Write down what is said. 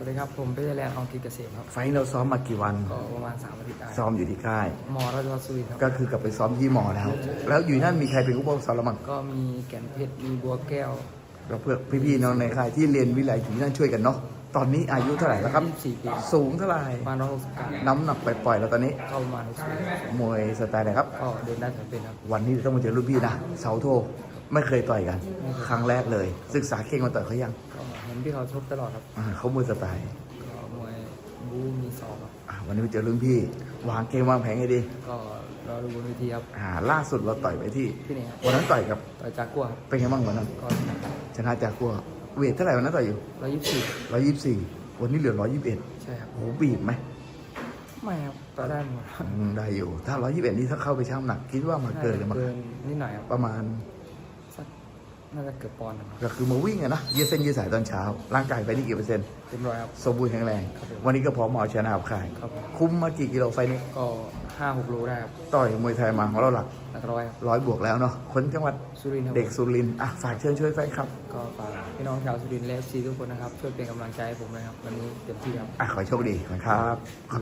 สวัสดีครับผมเพชรแลนด์อองกิจเกษมครับ ไฟท์เราซ้อมมากี่วัน ก็ประมาณสามอาทิตย์ได้ซ้อมอยู่ที่ค่าย มอราชวัฒน์สุรินทร์ครับก็คือกลับไปซ้อมที่มอแล้ว แล้วอยู่นั่นมีใครเป็นผู้ปกครองสารมังก็มีแก่นเพชรมีบัวแก้วก็เพื่อพี่ๆน้องในค่ายที่เรียนวิไลอยู่ที่นั่นช่วยกันเนาะ ตอนนี้อายุเท่าไหร่แล้วครับ24ปีสูงเท่าไหร่ ประมาณร้อยหกสิบเก้าน้ำหนักปล่อยๆแล้วตอนนี้ เข้าประมาณสิบมวยสไตล์ไหนครับ ก็เดินได้ถึงเป็นครับ วันนี้ต้องมาเจอรุ่นพี่นะ เสาโท ไม่เคยต่อยกัน ครั้งแรกเลย ศึกษาเก่งมาต่อยเขายังก็ เห็นพี่เขาชกตลอดครับอ่าเขามวยสไตล์ก็มวยบูมีสองครับอ่าวันนี้มาเจอรุ่นพี่ วางเกมวางแผนให้ดีก็รอดูบนเวทีครับอ่าล่าสุดเราต่อยไปที่ ที่นี่ครับวันนั้นต่อยกับต่อยจากกัวครับเป็นไงบ้างวันนั้น ก็ชนะจากกัวเวทเท่าไหร่วันนั้นต่อยอยู่ร้อยยี่สิบสี่ร้อยยี่สิบสี่วันนี้เหลือร้อยยี่สิบเอ็ดใช่ครับโอ้โหบีบไหมไม่ครับต่อได้หมดอืมได้อยู่ ถ้าร้อยยี่สิบเอ็ดนี่ถ้าเข้าไปช่างน้ำหนัก คิดว่ามาเกินหรือมาเกินนิดหน่อยครับประมาณสัก น่าจะเกือบปอนด์นะครับ ก็คือมาวิ่งอะนะยืดเส้นยืดสายตอนเช้า ร่างกายไปนี่กี่เปอร์เซ็นต์เต็มร้อยครับ สมบูรณ์แข็งแรง ครับผม วันนี้ก็พร้อมมาเอาชนะกับใครครับผมคุ้มมากี่กิโลไฟล์นี้ก็ห้าหกโลได้ครับต่อยมวยไทยมาของเราหลักหลักร้อยครับร้อยบวกแล้วเนาะคนจังหวัดสุรินทร์ครับเด็กสุรินทร์อะฝากเชิญช่วยแฟนครับก็ฝากพี่น้องชาวสุรินทร์และซีทุกคนนะครับ ช่วยเป็นกำลังใจให้ผมนะครับ วันนี้เต็มที่ครับ อะขอให้โชคดีนะครับ